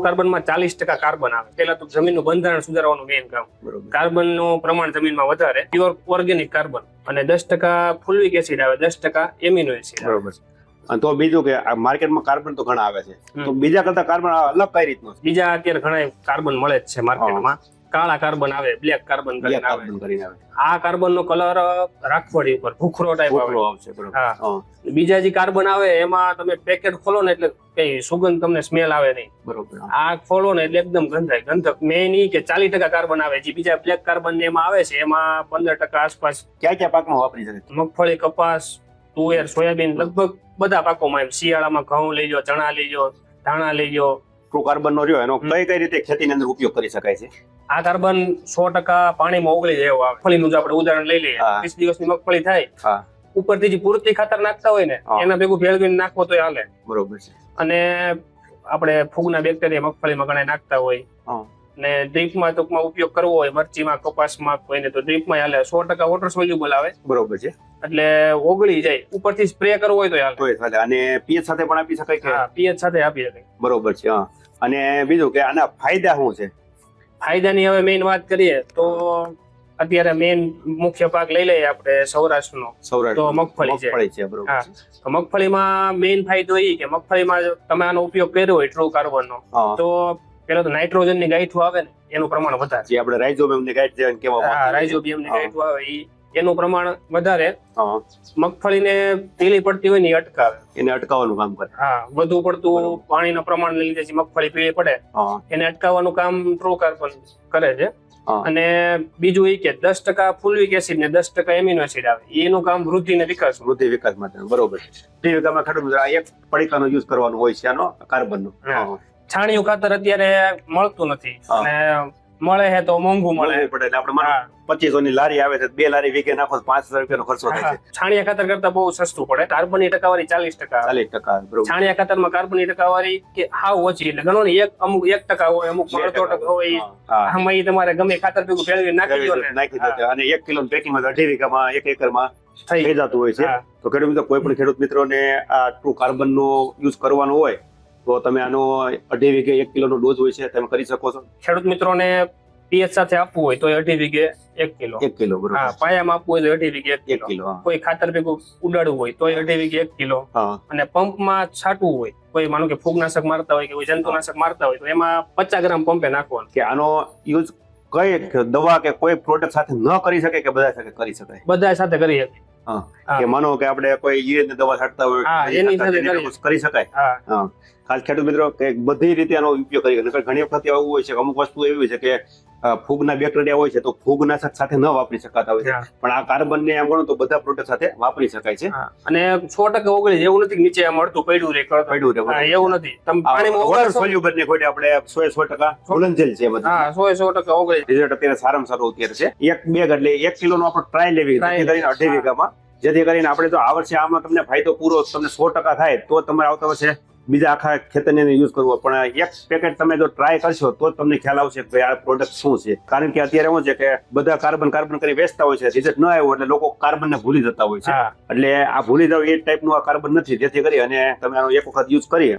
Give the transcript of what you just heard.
કાર્બનમાં ચાલીસ ટકા કાર્બન આવે. પેલા તો જમીનનું બંધારણ સુધારવાનું મેઇન કામ. કાર્બનનું પ્રમાણ જમીનમાં વધારે. પ્યોર ઓર્ગેનિક કાર્બન અને દસ ટકા ફુલ્વિક એસિડ આવે. દસ ટકા એમિનો એસિડ બરોબર અને તો બીજું કે આ માર્કેટમાં કાર્બન તો ઘણા આવે છે. તો બીજા કરતા કાર્બન અલગ કઈ રીતનું બીજા અત્યારે ઘણા કાર્બન મળે જ છે માર્કેટમાં કાળા કાર્બન આવે બ્લેક કાર્બન કરીને આવે. કાર્બન કરીને આવે. આ કાર્બન નો કલર રાખવાડી ઉપર ભૂખરો ટાઈપ આવે. આવશે બરોબર. હા. બીજા જે કાર્બન આવે એમાં તમે પેકેટ ખોલો ને એટલે કઈ સુગંધ તમને સ્મેલ આવે નહીં. બરોબર આ ખોલો ને એટલે એકદમ ગંધાય. ગંધક મેઇન ઈ કે ચાલીસ ટકા કાર્બન આવે. જે બીજા બ્લેક કાર્બન ને એમાં આવે છે એમાં પંદર ટકા આસપાસ ક્યાં ક્યાં પાકમાં વાપરી શકે? મગફળી કપાસ તુવેર સોયાબીન લગભગ બધા પાકોમાં એમ. શિયાળામાં ઘઉં લઈ લો ચણા લઈ લો ધાણા લઈ લો કાર્બન નો રહ્યો એનો કઈ કઈ રીતે ખેતીની અંદર ઉપયોગ કરી શકાય છે? આ કાર્બન સો ટકા પાણીમાં ઓગળી જાય મગફળી નું મગફળીનું જો આપણે ઉદાહરણ લઈ લઈએ. ત્રીસ દિવસની મગફળી થાય ઉપર ઉપરથી જે પૂરતી ખાતર નાખતા હોય ને એના ભેગું ભેળવીને નાખવો તો હાલે. બરોબર છે. અને આપણે ફૂગના બેક્ટેરિયા મગફળીમાં ઘણા નાખતા હોય. ને ડ્રીપમાં ટૂંકમાં ઉપયોગ કરવો હોય મરચીમાં કપાસમાં કોઈને તો ડ્રીપમાં હાલે. સો ટકા વોટર સોલ્યુબલ આવે. બરોબર છે. એટલે ઓગળી જાય. ઉપરથી સ્પ્રે કરવો હોય તો હાલે. અને પીએચ સાથે પણ આપી શકાય પીએચ સાથે આપી શકાય. બરોબર છે હા. અને બીજું કે આના ફાયદા શું છે? ફાયદાની હવે મેઇન વાત કરીએ તો અત્યારે મેઇન મુખ્ય પાક લઈ લઈએ આપણે સૌરાષ્ટ્રનો. સૌરાષ્ટ્ર તો મગફળી છે. બરોબર. તો મગફળીમાં મેઇન ફાયદો એ કે મગફળીમાં તમે આનો ઉપયોગ કર્યો હોય ટ્રુ કાર્બનનો તો પેલા તો નાઇટ્રોજનની ગાંઠું આવે ને એનું પ્રમાણ વધારે. આપણે રાઇઝોબિયમની ગાઈડ જેમ ગાયઠું રાઇઝોબિયમની ગાંઠું આવે ઈ એનું પ્રમાણ વધારે મગફળી મગફળીને પીળી પડતી હોય ને ઈ અટકાવે. એને અટકાવવાનું કામ કરે. હા વધુ પડતું. પાણીના પ્રમાણ લીધે જે મગફળી પીળી પડે એને અટકાવવાનું કામ ટ્રો કાર્બન કરે છે. અને બીજું એ કે દસ ટકા ફુલ્વિક એસિડ ને દસ ટકા એમિનો એસિડ આવે. એનું કામ વૃદ્ધિ ને વિકાસ વૃદ્ધિ વિકાસ માટે બરોબર. છે તે વિકાસમાં ખેડૂત આ એક પડીકાનો યુઝ કરવાનો હોય છે આનો કાર્બનનો. છાણિયું ખાતર અત્યારે મળતું નથી. અને મળે છે તો મોંઘું મળે. પડે એટલે આપણે પચીસો ની લારી આવે છે બે લારી વીકે નાખો પાંચ હજાર રૂપિયાનો ખર્ચો થાય છે. છાણિયા ખાતર કરતા બહુ સસ્તું પડે. કાર્બનની ટકાવારી ચાલીસ ટકા. ચાલીસ ટકા છાણિયા ખાતરમાં કાર્બનની ટકાવારી કે હાવ ઓછી એટલે ગણો ને એક અમુક એક ટકા હોય અમુક અડધો ટકા હોય. આમાં ઈ તમારે ગમે ખાતર ભેગું ફેરવી નાખી દો નાખી દો. અને એક કિલો પેકિંગ અઢી વીઘામાં એક એકરમાં થઈ. થઈ જતું હોય છે. તો ખેડૂત મિત્રો કોઈ પણ ખેડૂત મિત્રોને આ કાર્બન નો યુઝ કરવાનો હોય તો તમે આનો અઢી વીઘે એક કિલોનો ડોઝ હોય છે તમે કરી શકો છો. ખેડૂત મિત્રોને પીએચ સાથે આપવું હોય તો અઢી વીઘે એક કિલો. એક કિલો બરોબર. હા પાયામાં આપવું હોય તો અઢી વીઘે એક કિલો. કિલો હા. કોઈ ખાતર ભેગું ઉડાડવું હોય તો અઢી વીઘે એક કિલો. હા. અને પંપમાં છાંટવું હોય કોઈ માનો કે ફૂગનાશક મારતા હોય કે કોઈ જંતુનાશક મારતા હોય તો એમાં પચાસ ગ્રામ પંપે નાખવાનું. કે આનો યુઝ કઈ દવા કે કોઈ પ્રોડક્ટ સાથે ન કરી શકે કે બધા સાથે કરી શકાય? બધા સાથે કરી. હા. કે માનો કે આપણે કોઈ ઈયળની દવા છાંટતા હોય કરી. શકાય. હા. ખાસ ખેડૂત મિત્રો કે બધી રીતે આનો ઉપયોગ કરી ઘણી વખત એવું હોય છે અમુક વસ્તુ એવી હોય છે કે ફૂગના બેક્ટેરિયા હોય છે તો ફૂગનાશક સાથે ન વાપરી શકાતા હોય છે. પણ આ કાર્બન ને એમ ગણો તો બધા પ્રોડક્ટ સાથે વાપરી શકાય છે. અને સો ટકા ઓગળી એવું નથી નીચે મળતું પડ્યું રે પડ્યું રે એવું નથી. તમે પાણીમાં વોટર સોલ્યુબલ ને ખોટે આપણે સો સો ટકા ઘુલનશીલ છે બધા. હા સો સો ટકા ઓગળી. રિઝલ્ટ અત્યારે સારામાં સારું અત્યારે છે. એક બેગ એટલે એક કિલો નો આપણે ટ્રાય લેવી કરીને અઢી. વીઘામાં. જેથી કરીને આપણે તો આ વર્ષે આમાં તમને ફાયદો પૂરો તમને સો ટકા થાય તો તમારે આવતા વર્ષે બીજા આખા ખેતરને યુઝ કરવો. પણ એક પેકેટ તમે જો ટ્રાય કરશો તો જ તમને ખ્યાલ આવશે કે આ પ્રોડક્ટ શું છે. કારણ કે અત્યારે શું છે કે બધા કાર્બન કાર્બન કરી વેચતા હોય છે રિઝલ્ટ ન આવ્યું એટલે લોકો કાર્બન ને ભૂલી જતા હોય છે. એટલે આ ભૂલી જાવ એ ટાઈપનું આ કાર્બન નથી જેથી કરી અને તમે આનો એક વખત યુઝ કરી